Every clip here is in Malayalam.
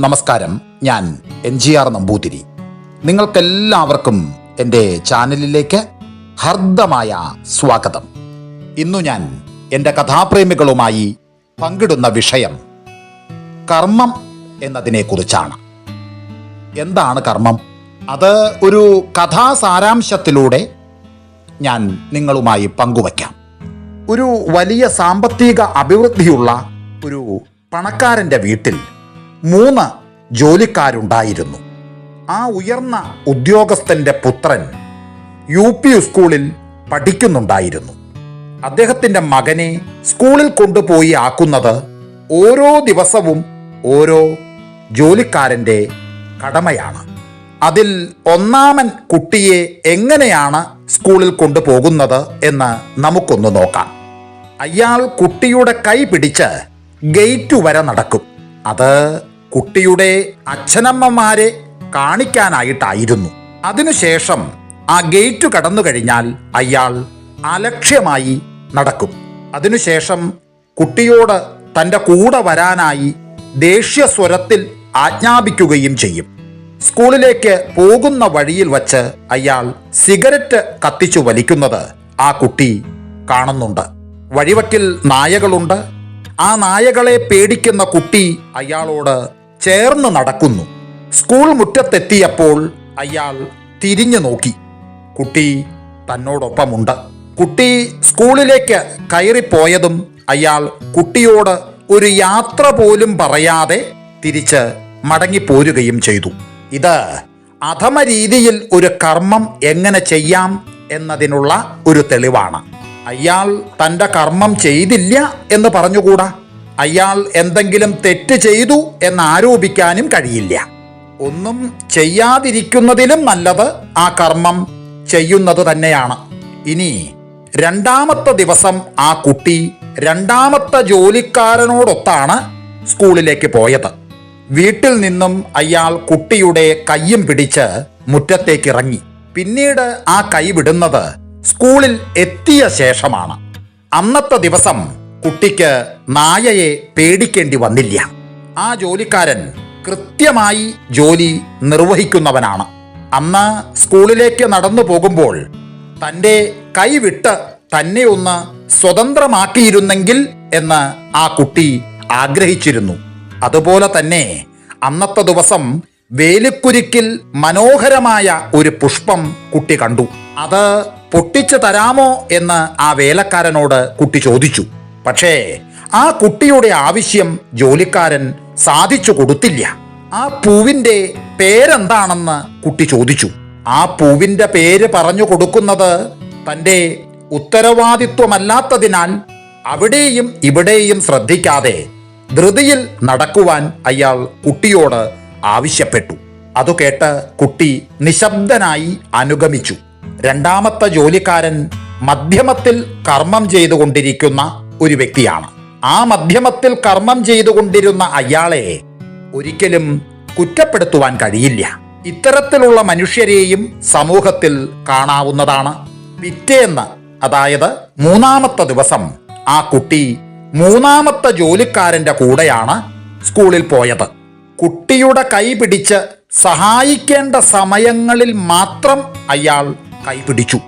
നമസ്കാരം. ഞാൻ എൻ ജി ആർ നമ്പൂതിരി. നിങ്ങൾക്കെല്ലാവർക്കും എന്റെ ചാനലിലേക്ക് ഹർദ്ദമായ സ്വാഗതം. ഇന്നു ഞാൻ എന്റെ കഥാപ്രേമികളുമായി പങ്കിടുന്ന വിഷയം കർമ്മം എന്നതിനെക്കുറിച്ചാണ്. എന്താണ് കർമ്മം? അത് ഒരു കഥാസാരാംശത്തിലൂടെ ഞാൻ നിങ്ങളുമായി പങ്കുവയ്ക്കാം. ഒരു വലിയ സാമ്പത്തിക അഭിവൃദ്ധിയുള്ള ഒരു പണക്കാരന്റെ വീട്ടിൽ മൂന്ന് ജോലിക്കാരുണ്ടായിരുന്നു. ആ ഉയർന്ന ഉദ്യോഗസ്ഥന്റെ പുത്രൻ യു പി സ്കൂളിൽ പഠിക്കുന്നുണ്ടായിരുന്നു. അദ്ദേഹത്തിന്റെ മകനെ സ്കൂളിൽ കൊണ്ടുപോയി ആക്കുന്നത് ഓരോ ദിവസവും ഓരോ ജോലിക്കാരന്റെ കടമയാണ്. അതിൽ ഒന്നാമൻ കുട്ടിയെ എങ്ങനെയാണ് സ്കൂളിൽ കൊണ്ടുപോകുന്നത് എന്ന് നമുക്കൊന്ന് നോക്കാം. അയാൾ കുട്ടിയുടെ കൈ പിടിച്ച് ഗേറ്റ് വരെ നടക്കും. അത് കുട്ടിയുടെ അച്ഛനമ്മമാരെ കാണിക്കാനായിട്ടായിരുന്നു. അതിനുശേഷം ആ ഗേറ്റ് കടന്നു കഴിഞ്ഞാൽ അയാൾ അലക്ഷ്യമായി നടക്കും. അതിനുശേഷം കുട്ടിയോട് തന്റെ കൂടെ വരാനായി ദേഷ്യ സ്വരത്തിൽ ആജ്ഞാപിക്കുകയും ചെയ്യും. സ്കൂളിലേക്ക് പോകുന്ന വഴിയിൽ വച്ച് അയാൾ സിഗരറ്റ് കത്തിച്ചു വലിക്കുന്നത് ആ കുട്ടി കാണുന്നുണ്ട്. വഴിവക്കിൽ നായകളുണ്ട് ആ നായകളെ പേടിക്കുന്ന കുട്ടി അയാളോട് ചേർന്ന് നടക്കുന്നു. സ്കൂൾ മുറ്റത്തെത്തിയപ്പോൾ അയാൾ തിരിഞ്ഞു നോക്കി. കുട്ടി തന്നോടൊപ്പമുണ്ട്. കുട്ടി സ്കൂളിലേക്ക് കയറിപ്പോയതും അയാൾ കുട്ടിയോട് ഒരു യാത്ര പോലും പറയാതെ തിരിച്ച് മടങ്ങിപ്പോരുകയും ചെയ്തു. ഇത് അധമ രീതിയിൽ ഒരു കർമ്മം എങ്ങനെ ചെയ്യാം എന്നതിനുള്ള ഒരു തെളിവാണ്. അയാൾ തന്റെ കർമ്മം ചെയ്തില്ല എന്ന് പറഞ്ഞുകൂടാ? അയാൾ എന്തെങ്കിലും തെറ്റ് ചെയ്തു എന്ന് ആരോപിക്കാനും കഴിയില്ല. ഒന്നും ചെയ്യാതിരിക്കുന്നതിലും നല്ലത് ആ കർമ്മം ചെയ്യുന്നത് തന്നെയാണ്. ഇനി രണ്ടാമത്തെ ദിവസം ആ കുട്ടി രണ്ടാമത്തെ ജോലിക്കാരനോടൊത്താണ് സ്കൂളിലേക്ക് പോയത്. വീട്ടിൽ നിന്നും അയാൾ കുട്ടിയുടെ കയ്യും പിടിച്ച് മുറ്റത്തേക്കിറങ്ങി. പിന്നീട് ആ കൈ വിടുന്നത് സ്കൂളിൽ എത്തിയ ശേഷമാണ്. അന്നത്തെ ദിവസം കുട്ടിക്ക് നായയെ പേടിക്കേണ്ടി വന്നില്ല. ആ ജോലിക്കാരൻ കൃത്യമായി ജോലി നിർവഹിക്കുന്നവനാണ്. അന്ന് സ്കൂളിലേക്ക് നടന്നു പോകുമ്പോൾ തന്റെ കൈവിട്ട് തന്നെ ഒന്ന് സ്വതന്ത്രമാക്കിയിരുന്നെങ്കിൽ എന്ന് ആ കുട്ടി ആഗ്രഹിച്ചിരുന്നു. അതുപോലെ തന്നെ അന്നത്തെ ദിവസം വേലിക്കുരുക്കിൽ മനോഹരമായ ഒരു പുഷ്പം കുട്ടി കണ്ടു. അത് പൊട്ടിച്ചു തരാമോ എന്ന് ആ വേലക്കാരനോട് കുട്ടി ചോദിച്ചു. പക്ഷേ ആ കുട്ടിയുടെ ആവശ്യം ജോലിക്കാരൻ സാധിച്ചു കൊടുത്തില്ല. ആ പൂവിന്റെ പേരെന്താണെന്ന് കുട്ടി ചോദിച്ചു. ആ പൂവിന്റെ പേര് പറഞ്ഞു കൊടുക്കുന്നത് തന്റെ ഉത്തരവാദിത്വമല്ലാത്തതിനാൽ അവിടെയും ഇവിടെയും ശ്രദ്ധിക്കാതെ ധൃതിയിൽ നടക്കുവാൻ അയാൾ കുട്ടിയോട് ആവശ്യപ്പെട്ടു. അതു കേട്ട് കുട്ടി നിശബ്ദനായി അനുഗമിച്ചു. രണ്ടാമത്തെ ജോലിക്കാരൻ മധ്യമത്തിൽ കർമ്മം ചെയ്തുകൊണ്ടിരിക്കുന്ന ഒരു വ്യക്തിയാണ്. ആ മധ്യമത്തിൽ കർമ്മം ചെയ്തുകൊണ്ടിരുന്ന അയാളെ ഒരിക്കലും കുറ്റപ്പെടുത്തുവാൻ കഴിയില്ല. ഇത്തരത്തിലുള്ള മനുഷ്യരെയും സമൂഹത്തിൽ കാണാവുന്നതാണ് പിറ്റേന്ന്. അതായത് മൂന്നാമത്തെ ദിവസം ആ കുട്ടി മൂന്നാമത്തെ ജോലിക്കാരന്റെ കൂടെയാണ് സ്കൂളിൽ പോയത്. കുട്ടിയുടെ കൈ പിടിച്ച് സഹായിക്കേണ്ട സമയങ്ങളിൽ മാത്രം അയാൾ കൈപിടിച്ചു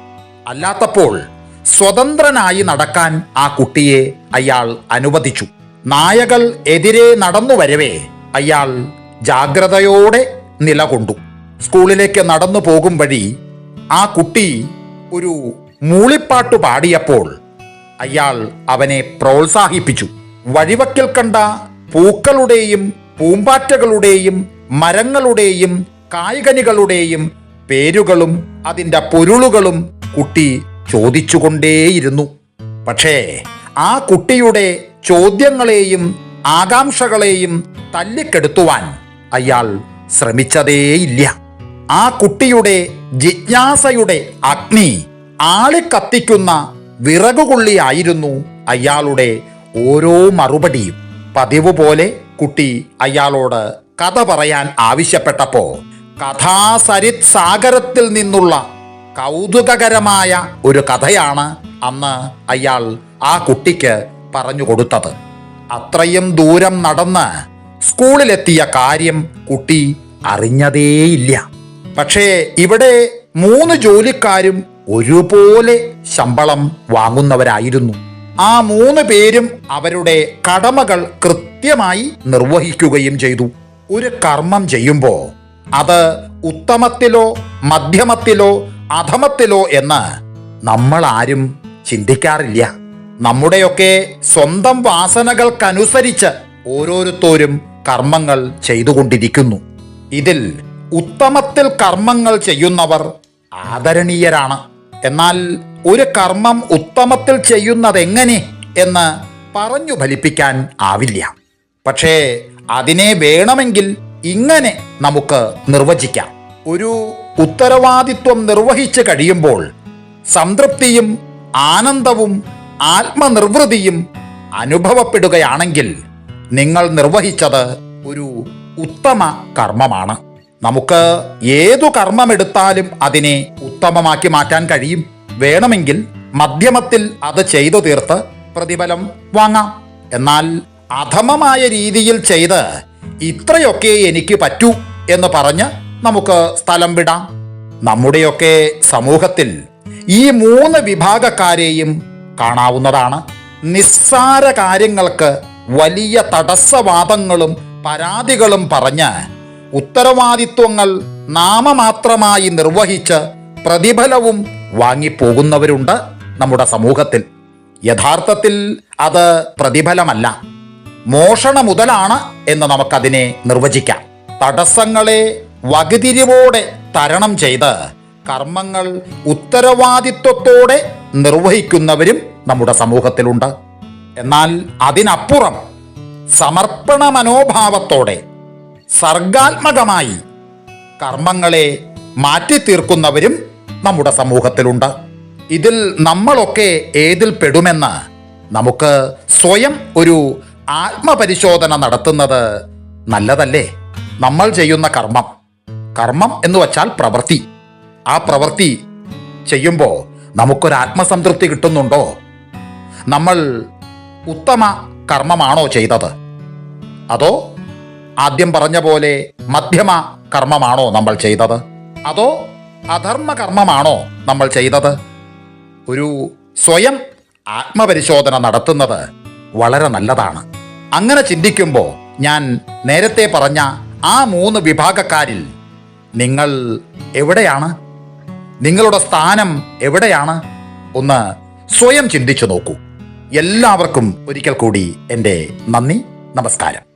അല്ലാത്തപ്പോൾ സ്വതന്ത്രനായി നടക്കാൻ ആ കുട്ടിയെ അയാൾ അനുവദിച്ചു. നായകൾ എതിരെ നടന്നു വരവേ അയാൾ ജാഗ്രതയോടെ നിലകൊണ്ടു. സ്കൂളിലേക്ക് നടന്നു പോകും വഴി ആ കുട്ടി ഒരു മൂളിപ്പാട്ട് പാടിയപ്പോൾ അയാൾ അവനെ പ്രോത്സാഹിപ്പിച്ചു. വഴിവക്കിൽ കണ്ട പൂക്കളുടെയും പൂമ്പാറ്റകളുടെയും മരങ്ങളുടെയും കായ്കനികളുടെയും പേരുകളും അതിന്റെ പൊരുളുകളും കുട്ടി ചോദിച്ചുകൊണ്ടേയിരുന്നു. പക്ഷേ ആ കുട്ടിയുടെ ചോദ്യങ്ങളെയും ആകാംക്ഷകളെയും തല്ലിക്കെടുത്തുവാൻ അയാൾ ശ്രമിച്ചതേയില്ല. ആ കുട്ടിയുടെ ജിജ്ഞാസയുടെ അഗ്നി ആളിക്കത്തിക്കുന്ന വിറകുകൊള്ളിയായിരുന്നു അയാളുടെ ഓരോ മറുപടിയും. പതിവ് പോലെ കുട്ടി അയാളോട് കഥ പറയാൻ ആവശ്യപ്പെട്ടപ്പോ കഥാസരിത് സാഗരത്തിൽ നിന്നുള്ള കൗതുകകരമായ ഒരു കഥയാണ് അന്ന് അയാൾ ആ കുട്ടിക്ക് പറഞ്ഞു കൊടുത്തത്. അത്രയും ദൂരം നടന്ന് സ്കൂളിലെത്തിയ കാര്യം കുട്ടി അറിഞ്ഞതേയില്ല. പക്ഷേ ഇവിടെ മൂന്ന് ജോലിക്കാരും ഒരുപോലെ ശമ്പളം വാങ്ങുന്നവരായിരുന്നു. ആ മൂന്ന് പേരും അവരുടെ കടമകൾ കൃത്യമായി നിർവഹിക്കുകയും ചെയ്തു. ഒരു കർമ്മം ചെയ്യുമ്പോൾ അത് ഉത്തമത്തിലോ മധ്യമത്തിലോ അധമത്തിലോ എന്ന് നമ്മൾ ആരും ചിന്തിക്കാറില്ല. നമ്മുടെയൊക്കെ സ്വന്തം വാസനകൾക്കനുസരിച്ച് ഓരോരുത്തരും കർമ്മങ്ങൾ ചെയ്തുകൊണ്ടിരിക്കുന്നു. ഇതിൽ ഉത്തമത്തിൽ കർമ്മങ്ങൾ ചെയ്യുന്നവർ ആദരണീയരാണ്. എന്നാൽ ഒരു കർമ്മം ഉത്തമത്തിൽ ചെയ്യുന്നത് എങ്ങനെ എന്ന് പറഞ്ഞു ഫലിപ്പിക്കാൻ ആവില്ല. പക്ഷേ അതിനെ വേണമെങ്കിൽ ഇങ്ങനെ നമുക്ക് നിർവചിക്കാം. ഒരു ഉത്തരവാദിത്വം നിർവഹിച്ചു കഴിയുമ്പോൾ സംതൃപ്തിയും ആനന്ദവും ആത്മനിർവൃതിയും അനുഭവപ്പെടുകയാണെങ്കിൽ നിങ്ങൾ നിർവഹിച്ചത് ഒരു ഉത്തമ കർമ്മമാണ്. നമുക്ക് ഏതു കർമ്മമെടുത്താലും അതിനെ ഉത്തമമാക്കി മാറ്റാൻ കഴിയും. വേണമെങ്കിൽ മധ്യമത്തിൽ അത് ചെയ്തു തീർത്ത് പ്രതിഫലം വാങ്ങാം. എന്നാൽ അധമമായ രീതിയിൽ ചെയ്ത് ഇത്രയൊക്കെ എനിക്ക് പറ്റൂ എന്ന് പറഞ്ഞ് നമുക്ക് സ്ഥലം വിടാം. നമ്മുടെയൊക്കെ സമൂഹത്തിൽ ഈ മൂന്ന് വിഭാഗക്കാരെയും കാണാവുന്നതാണ്. നിസ്സാര കാര്യങ്ങൾക്ക് വലിയ തടസ്സവാദങ്ങളും പരാതികളും പറഞ്ഞ് ഉത്തരവാദിത്വങ്ങൾ നാമമാത്രമായി നിർവഹിച്ച് പ്രതിഫലവും വാങ്ങിപ്പോകുന്നവരുണ്ട് നമ്മുടെ സമൂഹത്തിൽ. യഥാർത്ഥത്തിൽ അത് പ്രതിഫലമല്ല. മോഷണ മുതലാണ് എന്ന് നമുക്കതിനെ നിർവചിക്കാം. തടസ്സങ്ങളെ വകതിരിവോടെ തരണം ചെയ്ത് കർമ്മങ്ങൾ ഉത്തരവാദിത്വത്തോടെ നിർവഹിക്കുന്നവരും നമ്മുടെ സമൂഹത്തിലുണ്ട്. എന്നാൽ അതിനപ്പുറം സമർപ്പണ മനോഭാവത്തോടെ സർഗാത്മകമായി കർമ്മങ്ങളെ മാറ്റിത്തീർക്കുന്നവരും നമ്മുടെ സമൂഹത്തിലുണ്ട്. ഇതിൽ നമ്മളൊക്കെ ഏതിൽ പെടുമെന്ന് നമുക്ക് സ്വയം ഒരു ആത്മപരിശോധന നടത്തുന്നത് നല്ലതല്ലേ? നമ്മൾ ചെയ്യുന്ന കർമ്മം. കർമ്മം എന്ന് വച്ചാൽ പ്രവൃത്തി. ആ പ്രവൃത്തി ചെയ്യുമ്പോൾ നമുക്കൊരു ആത്മസംതൃപ്തി കിട്ടുന്നുണ്ടോ? നമ്മൾ ഉത്തമ കർമ്മമാണോ ചെയ്തത്? അതോ ആദ്യം പറഞ്ഞ പോലെ മധ്യമ കർമ്മമാണോ നമ്മൾ ചെയ്തത്? അതോ അധർമ്മ കർമ്മമാണോ നമ്മൾ ചെയ്തത്? ഒരു സ്വയം ആത്മപരിശോധന നടത്തുന്നത് വളരെ നല്ലതാണ്. അങ്ങനെ ചിന്തിക്കുമ്പോൾ ഞാൻ നേരത്തെ പറഞ്ഞ ആ മൂന്ന് വിഭാഗക്കാരിൽ നിങ്ങൾ എവിടെയാണ്? നിങ്ങളുടെ സ്ഥാനം എവിടെയാണ്? ഒന്ന് സ്വയം ചിന്തിച്ചു നോക്കൂ. എല്ലാവർക്കും ഒരിക്കൽ കൂടി എന്റെ നന്ദി നമസ്കാരം.